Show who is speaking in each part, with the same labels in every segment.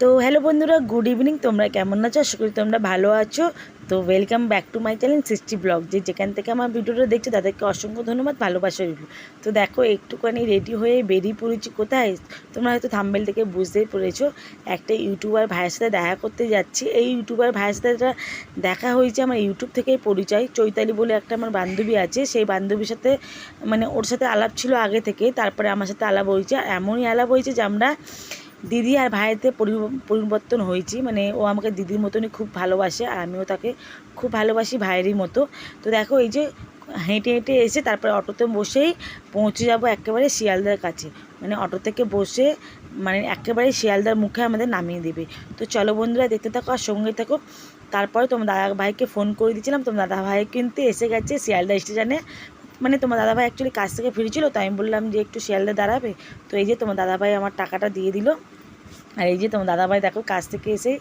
Speaker 1: তো হ্যালো বন্ধুরা good evening তোমরা কেমন আছো? আশা করি তোমরা ভালো আছো। তো welcome back to my channel Srishti blog যে যেখান থেকে আমার ভিডিওটা দেখছ, তাদেরকে অসংখ্য ধন্যবাদ, ভালোবাসা রইল তো দেখো, একটুখানি রেডি হয়ে বেরিয়ে পড়েছি কোথায়? তোমরা হয়তো থাম্বেল থেকে বুঝতেই পড়েছো একটা ইউটিউবার ভাইয়ের সাথে দেখা করতে যাচ্ছি। এই ইউটিউবার ভাইয়ের সাথে দেখা হয়েছে আমার ইউটিউব থেকেই পরিচয়। চৈতালি বলে একটা আমার বান্ধবী আছে, সেই বান্ধবীর সাথে মানে ওর সাথে আলাপ ছিল আগে থেকে, তারপরে আমার সাথে আলাপ হয়েছে। এমনই আলাপ হয়েছে যে আমরা দিদি আর ভাইয়েতে পরি- পরিবর্তন হয়েছি। মানে ও আমাকে দিদির মতনই খুব ভালোবাসে আর আমিও তাকে খুব ভালোবাসি ভাইয়েরই মতো। তো দেখো এই যে হেঁটে হেঁটে এসে তারপরে অটোতে বসেই পৌঁছে যাব একেবারে শিয়ালদার কাছে। মানে অটো থেকে বসে মানে একেবারে শিয়ালদার মুখে আমাদের নামিয়ে দেবে। তো চলো বন্ধুরা, দেখতে থাকো আর সঙ্গে থাকো। তারপরে তোমার দাদা ভাইকে ফোন করে দিয়েছিলাম। তোমার দাদা ভাই কিন্তু এসে গেছে শিয়ালদা স্টেশনে মানে তোমার দাদাভাই অ্যাকচুয়ালি কাজ থেকে ফিরেছিল তো আমি বললাম যে একটু শিয়ালদা দাঁড়াবে। তো এই যে তোমার দাদাভাই আমার টাকাটা দিয়ে দিল। আর এই যে তোমার দাদাভাই দেখো কাজ থেকে এসে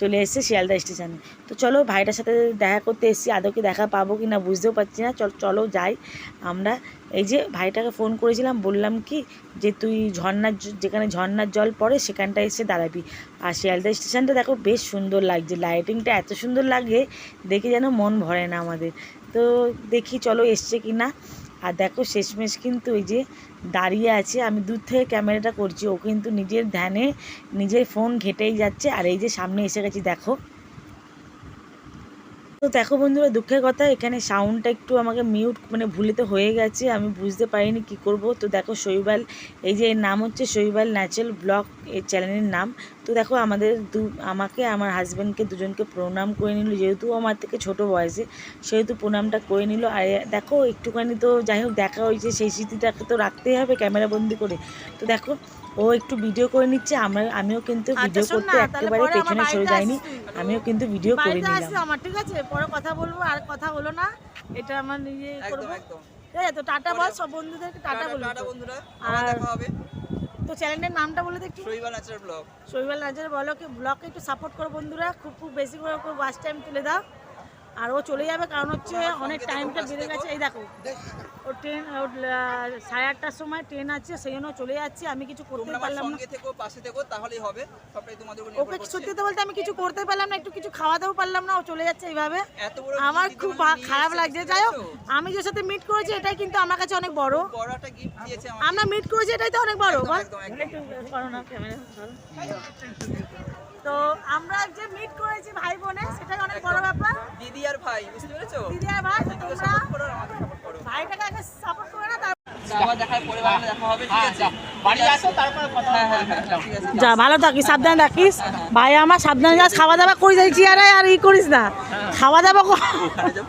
Speaker 1: চলে এসেছে শিয়ালদা স্টেশনে। তো চলো ভাইটার সাথে দেখা করতে এসেছি, আদৌ কি দেখা পাবো কি না বুঝতেও পারছি না। চল, চলো যাই আমরা। এই যে ভাইটাকে ফোন করেছিলাম, বললাম কি যে তুই ঝর্নার যেখানে ঝর্নার জল পড়ে সেখানটায় এসে দাঁড়াবি। আর শিয়ালদা স্টেশনটা দেখো বেশ সুন্দর লাগছে লাইটিংটা এত সুন্দর লাগে, দেখে যেন মন ভরে না আমাদের। তো দেখি চলো এসছে কি না আর দেখো শেষমেশ কিন্তু ওই যে দাঁড়িয়ে আছে। আমি দূর থেকে ক্যামেরাটা করছি, ও কিন্তু নিজের ধ্যানে নিজের ফোন ঘেটেই যাচ্ছে। আর এই যে সামনে এসে গেছি, দেখো। তো দেখো বন্ধুরা, দুঃখের কথা, এখানে সাউন্ডটা একটু আমাকে মিউট মানে ভুলিতে হয়ে গেছে, আমি বুঝতে পারিনি কি করব। তো দেখো শৈবাল, এই যে এর নাম হচ্ছে শৈবাল ন্যাচারাল ব্লগ এই চ্যানেলের নাম। তো দেখো আমাদের দু, আমাকে, আমার হাজব্যান্ডকে দুজনকে প্রণাম করে নিল, যেহেতু আমার থেকে ছোট বয়সে, সেহেতু প্রণামটা করে নিল। আর দেখো একটুখানি তো যাই হোক, দেখা হয়েছে, সেই স্মৃতিটাকে তো রাখতেই হবে ক্যামেরা বন্দি করে। তো দেখো ও একটু ভিডিও করে নিচ্ছে আমরা আমিও কিন্তু ভিডিও
Speaker 2: আচ্ছা,
Speaker 1: করতে একেবারে
Speaker 2: পরে
Speaker 1: পেছনে সরে যাইনি। আমিও কিন্তু ভিডিও করে নিলাম।
Speaker 2: আমার ঠিক আছে? পরে কথা বলব আর কথা হলো না। এটা আমার নিজে করব। ঠিক আছে তো টাটা বল সব বন্ধুদেরকে টাটা বলি
Speaker 3: টাটা বন্ধুরা
Speaker 2: আর-
Speaker 3: দেখা হবে।
Speaker 2: তো চ্যানেলের নামটা বলে দেখি
Speaker 3: শৈবাল ন্যাচারাল ব্লগ।
Speaker 2: শৈবাল নাজার বলো কি ব্লগকে একটু সাপোর্ট করো বন্ধুরা খুব খুব বেশি করে ওয়াচ টাইম তুলে দাও। আর ও চলে যাবে কারণ হচ্ছে অনেক টাইমটা বেড়ে গেছে। এই দেখো ও ট্রেন সাড়ে আটটার সময় ট্রেন আছে সেই জন্য চলে যাচ্ছি। আমি কিছু করতে পারলাম না।
Speaker 3: পাশে থেকো তাহলেই হবে। সবটাই তোমাদের
Speaker 2: ওকে সত্যি তো বলতে আমি কিছু করতে পারলাম না একটু কিছু খাওয়াতেও পারলাম না ও চলে যাচ্ছে এইভাবে। আমার খুব খারাপ লাগছে। যাই হোক আমি যে সাথে মিট করেছি এটাই কিন্তু আমার কাছে অনেক বড়। আমরা মিট করেছি এটাই তো অনেক বড় বল। করো না ক্যামেরা। তো আমরা যে মিট করেছি ভাই বোনে সেটাই অনেক বড় ব্যাপার।
Speaker 3: দিদি আর ভাই বুঝতে পেরেছ?
Speaker 2: দিদি আর ভাই তো তোমরা
Speaker 3: করো করো।
Speaker 2: ভাইটাকে আগে সাপোর্ট করে না
Speaker 3: দেখা হয় পরে বাড়ি দেখা হবে ঠিক আছে?
Speaker 4: বাড়ি আসো তারপরে কথা
Speaker 3: হ্যাঁ হ্যাঁ হ্যাঁ ঠিক আছে
Speaker 2: যা ভালো থাকিস সাবধানে রাখিস ভাই আমার সাবধানে যাস খাওয়া দাওয়া করিস এই চেয়ারে আর ই করিস না। খাওয়া দাওয়া কর-
Speaker 3: যা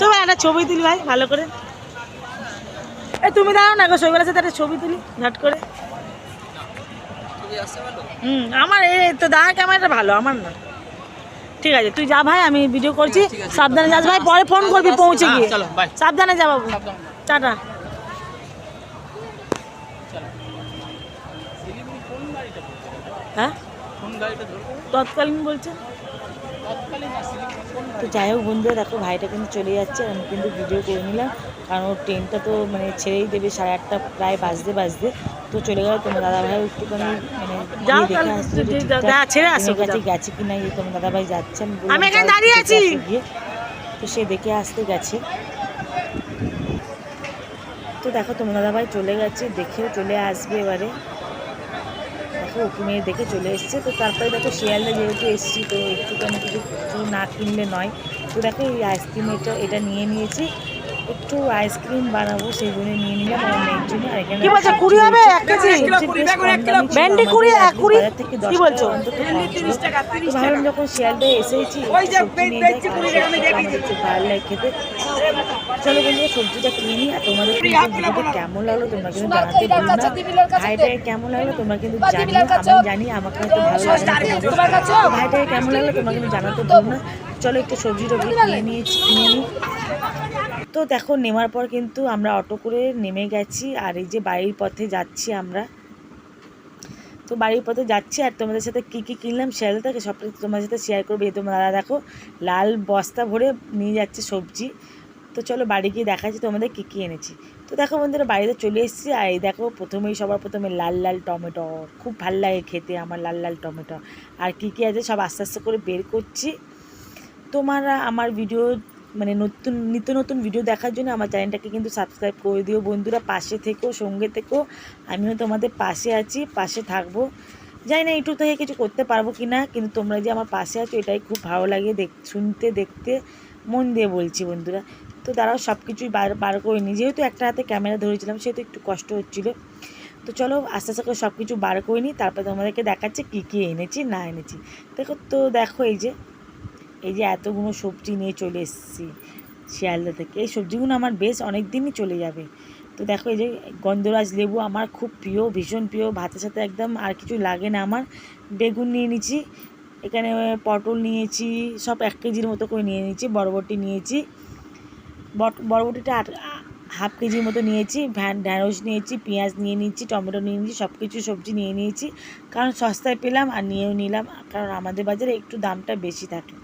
Speaker 2: সবাই একটা ছবি তুলি ভাই ভালো করে। এ তুমি দাঁড়াও না গো শৈবালের সাথে একটা ছবি তুলি ঝট করে। হুম আমার এই তো দাঁড়া ক্যামেরাটা ভালো আমার না। ঠিক আছে তুই যা ভাই আমি ভিডিও করছি সাবধানে যাস ভাই পরে ফোন করবি পৌঁছে গিয়ে। সাবধানে যা বাবু। টাটা। হ্যাঁ? তৎকালীন বলছে।
Speaker 1: তো যাই হোক বন্ধুরা দেখো ভাইটা কিন্তু চলে যাচ্ছে আমি কিন্তু ভিডিও করে নিলাম। কারণ ওর ট্রেনটা তো মানে ছেড়েই দেবে সাড়ে আটটা প্রায় বাজতে বাজতে। তো চলে গেল তোমার দাদা ভাই একটুখানি মানে দেখে আসছে কাছে গেছে কিনা এই তোমার দাদা ভাই যাচ্ছে আমি
Speaker 2: দাঁড়িয়ে আছি।
Speaker 1: গিয়ে। তো সে দেখে আসতে গেছে। তো দেখো তোমার দাদা ভাই চলে গেছে দেখেও চলে আসবে এবারে। দেখো ওকে মেয়ে দেখে চলে এসছে। তো তারপরে দেখো শিয়ালদা যেহেতু এসছি তো একটুখানি কিছু কিছু না কিনলে নয়। তো দেখো এই আইসক্রিম এটা এটা নিয়ে নিয়েছি। একটু আইসক্রিম বানাবো সেই জন্য নিয়ে নিলাম আমার মেয়ের জন্য আর এখানে
Speaker 2: কি বলছে, কুড়ি হবে? এক কেজি? ভেন্ডি কুড়ি, এক কুড়ি? কি বলছো?
Speaker 1: ভাবলাম যখন শিয়ালদা এসেছি ভালো লাগে খেতে। চলো বন্ধুরা সবজিটা কিনে নিই আর তোমাদের কিন্তু কেমন লাগল তোমরা কিন্তু জানাতে ভুলো না। ভাইটাকে কেমন লাগল তোমরা কিন্তু জানিও আমি জানি আমাকে হয়তো ভালো লাগে ভাইটাকে কেমন লাগল তোমরা কিন্তু জানাতে ভুলো না। চলো একটু সবজি টবজি কিনে নিয়েছি কিনে নিই। তো দেখো নেওয়ার পর কিন্তু আমরা অটো করে নেমে গেছি আর এই যে বাড়ির পথে যাচ্ছি আমরা। তো বাড়ির পথে যাচ্ছি আর তোমাদের সাথে কী কী কিনলাম সেটা থেকে সবটা তোমাদের সাথে শেয়ার করবে। এই তোমার দাদা দেখো, লাল বস্তা ভরে নিয়ে যাচ্ছে সবজি। তো চলো বাড়ি গিয়ে দেখাচ্ছি তোমাদের কী কী এনেছি। তো দেখো বন্ধুরা, বাড়িতে চলে এসেছি আর এই দেখো, প্রথমেই সবার প্রথমে লাল লাল টমেটো। খুব ভালো লাগে খেতে আমার লাল লাল টমেটো। আর কী কী আছে সব আস্তে আস্তে করে বের করছি। তোমারা আমার ভিডিও মানে নতুন, নিত্য নতুন ভিডিও দেখার জন্য আমার চ্যানেলটাকে কিন্তু সাবস্ক্রাইব করে দিও। বন্ধুরা, পাশে থেকো, সঙ্গে থেকো। আমিও তোমাদের পাশে আছি, পাশে থাকব। জানি না ইউটিউব থেকে কিছু করতে পারব কি না কিন্তু তোমরা যে আমার পাশে আছো, এটাই খুব ভালো লাগে দেখ, শুনতে, দেখতে, মন দিয়ে বলছি বন্ধুরা। তো তারাও সব কিছুই বার বার করে নিই যেহেতু একটা হাতে ক্যামেরা ধরেছিলাম, সেহেতু একটু কষ্ট হচ্ছিল। তো চলো, আস্তে আস্তে করে সব কিছু বার করে নিই তারপরে তোমাদেরকে দেখাচ্ছে কী কী এনেছি, না এনেছি। দেখো তো, দেখো এই যে এই যে এতগুলো সবজি নিয়ে চলে এসেছি শিয়ালদা থেকে। এই সবজিগুলো আমার বেশ অনেক দিনই চলে যাবে। তো দেখো এই যে গন্ধরাজ লেবু আমার খুব প্রিয়, ভীষণ প্রিয়। ভাতের সাথে একদম আর কিছু লাগে না আমার। বেগুন নিয়ে নিচ্ছি এখানে পটল নিয়েছি, সব এক কেজির মতো করে নিয়ে নিয়েছি, বরবটি নিয়েছি। বট- বরবটিটা হাফ কেজির মতো নিয়েছি, ভ্যান, ঢ্যাঁড়স নিয়েছি, পেঁয়াজ নিয়ে নিয়েছি, টমেটো নিয়ে নিয়েছি সব কিছু সবজি নিয়ে নিয়েছি। কারণ সস্তায় পেলাম আর নিয়েও নিলাম, কারণ আমাদের বাজারে একটু দামটা বেশি থাকে।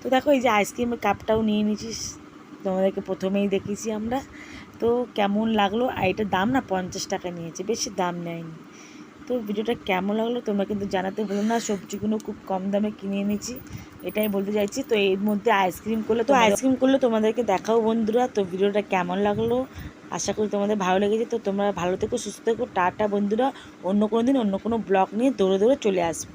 Speaker 1: তো দেখো এই যে আইসক্রিমের কাপটাও নিয়ে নিয়েছি তোমাদেরকে প্রথমেই দেখেছি আমরা। তো কেমন লাগল? আর এটার দাম না পঞ্চাশ টাকা নিয়েছে বেশি দাম নেয়নি। তো ভিডিওটা কেমন লাগল তোমরা কিন্তু জানাতে ভুলো না। সবজিগুলো খুব কম দামে কিনে এনেছি এটাই বলতে চাইছি। তো এর মধ্যে আইসক্রিম করলে তো আইসক্রিম করলে তোমাদেরকে দেখাও বন্ধুরা। তো ভিডিওটা কেমন লাগল? আশা করি তোমাদের ভালো লেগেছে। তো তোমরা ভালো থেকো সুস্থ থেকো। টাটা বন্ধুরা। অন্য কোনো দিন অন্য কোনো ব্লগ নিয়ে দৌড়ে দৌড়ে চলে আসব।